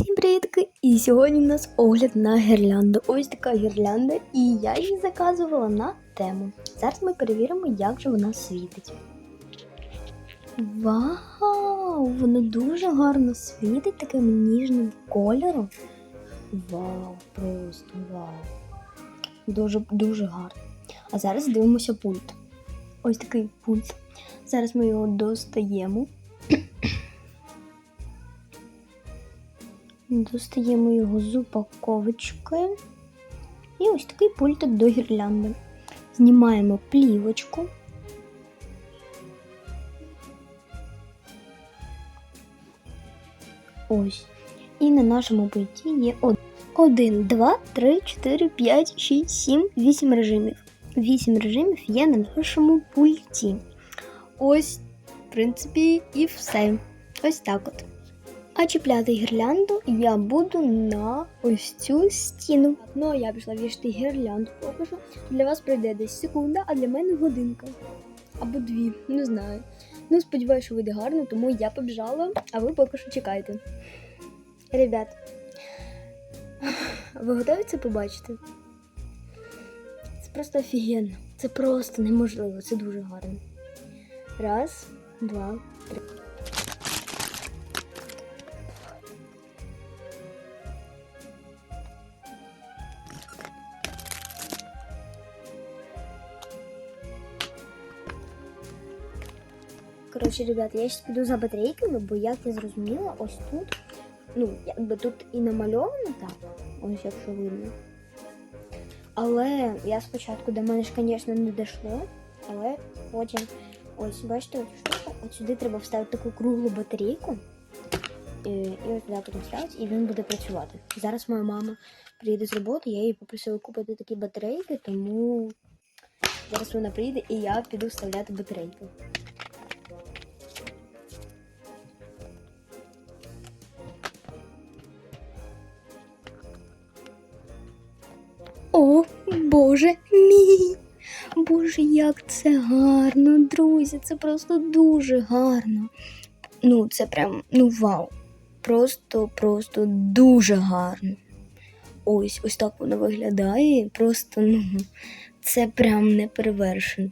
Всім привітки! І сьогодні у нас огляд на гірлянду. Ось така гірлянда, і я її заказувала на тему. Зараз ми перевіримо, як же вона світить. Вау! Вона дуже гарно світить таким ніжним кольором. Вау, просто вау. Дуже дуже гарно. А зараз дивимося пульт. Ось такий пульт. Зараз ми його достаємо. Достаємо його з упаковочки. І ось такий пультик до гірлянди. Знімаємо плівочку. Ось. І на нашому пульті є 1, 2, 3, 4, 5, 6, 7, 8 режимів. 8 режимів є на нашому пульті. Ось, в принципі, і все. Ось так от. А чіпляти гірлянду я буду на ось цю стіну. Ну а я пішла вішати гірлянду поки. Для вас пройде десь секунда, а для мене годинка. Або дві, не знаю. Ну, сподіваюся, що вийде гарно, тому я побіжала, а ви поки що чекайте. Ребят, ви готові це побачити? Це просто офігенно. Це просто неможливо, це дуже гарно. Раз, два, три. Коротше, ребят, я зараз піду за батарейками, бо як я зрозуміла, ось тут, ну, якби тут і намальовано так, ось якщо видно. Але я спочатку до мене ж, звісно, не дійшло, але потім, ось, бачите, от штука, от сюди треба вставити таку круглу батарейку. І, і ось туди потім ставити, і він буде працювати. Зараз моя мама приїде з роботи, я її попросила купити такі батарейки, тому зараз вона приїде і я піду вставляти батарейки. О, Боже мій! Боже, як це гарно, друзі! Це просто дуже гарно. Ну, це прям, ну вау. Просто, просто дуже гарно. Ось, ось так воно виглядає. Просто, ну, це прям не перевершено.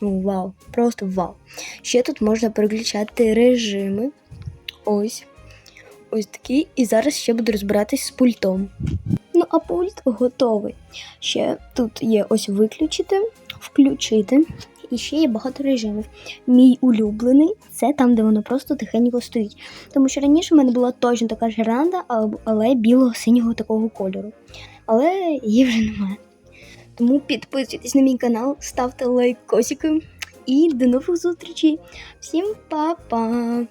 Ну, вау, просто вау. Ще тут можна переключати режими. Ось. Ось такий. І зараз ще буду розбиратись з пультом. А пульт готовий. Ще тут є ось виключити, включити. І ще є багато режимів. Мій улюблений це там, де воно просто тихенько стоїть. Тому що раніше в мене була точно така ж гірлянда, але білого синього такого кольору. Але її вже немає. Тому підписуйтесь на мій канал, ставте лайк косики і до нових зустрічей. Всім па-па!